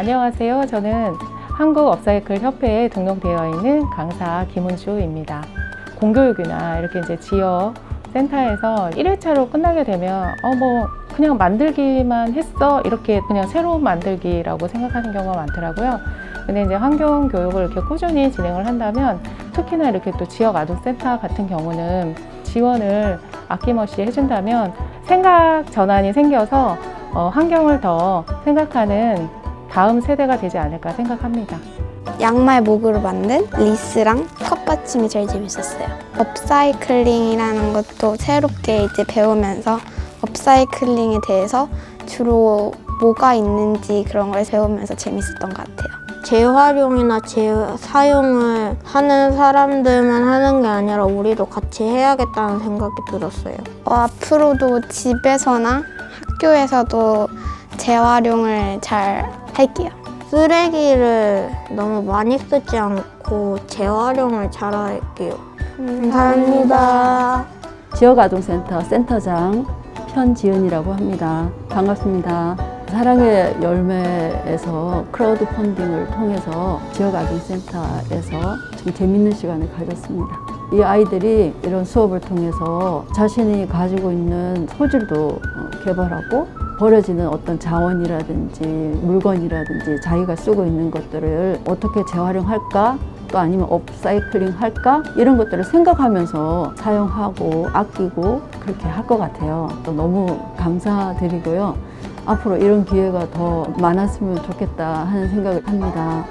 안녕하세요. 저는 한국 업사이클 협회에 등록되어 있는 강사 김은주입니다. 공교육이나 이렇게 이제 지역 센터에서 1회차로 끝나게 되면 어 뭐 그냥 만들기만 했어 이렇게 그냥 새로운 만들기라고 생각하는 경우가 많더라고요. 근데 이제 환경 교육을 이렇게 꾸준히 진행을 한다면 특히나 이렇게 또 지역 아동센터 같은 경우는 지원을 아낌없이 해준다면 생각 전환이 생겨서 어, 환경을 더 생각하는 다음 세대가 되지 않을까 생각합니다. 양말 목으로 만든 리스랑 컵받침이 제일 재밌었어요. 업사이클링이라는 것도 새롭게 이제 배우면서 업사이클링에 대해서 주로 뭐가 있는지 그런 걸 배우면서 재밌었던 것 같아요. 재활용이나 재사용을 하는 사람들만 하는 게 아니라 우리도 같이 해야겠다는 생각이 들었어요. 어, 앞으로도 집에서나 학교에서도 재활용을 잘 할게요. 쓰레기를 너무 많이 쓰지 않고 재활용을 잘 할게요. 감사합니다. 지역아동센터 센터장 편지은이라고 합니다. 반갑습니다. 사랑의 열매에서 크라우드 펀딩을 통해서 지역아동센터에서 좀 재밌는 시간을 가졌습니다. 이 아이들이 이런 수업을 통해서 자신이 가지고 있는 소질도 어, 개발하고 버려지는 어떤 자원이라든지 물건이라든지 자기가 쓰고 있는 것들을 어떻게 재활용할까 또 아니면 업사이클링 할까 이런 것들을 생각하면서 사용하고 아끼고 그렇게 할 것 같아요. 또 너무 감사드리고요. 앞으로 이런 기회가 더 많았으면 좋겠다 하는 생각을 합니다.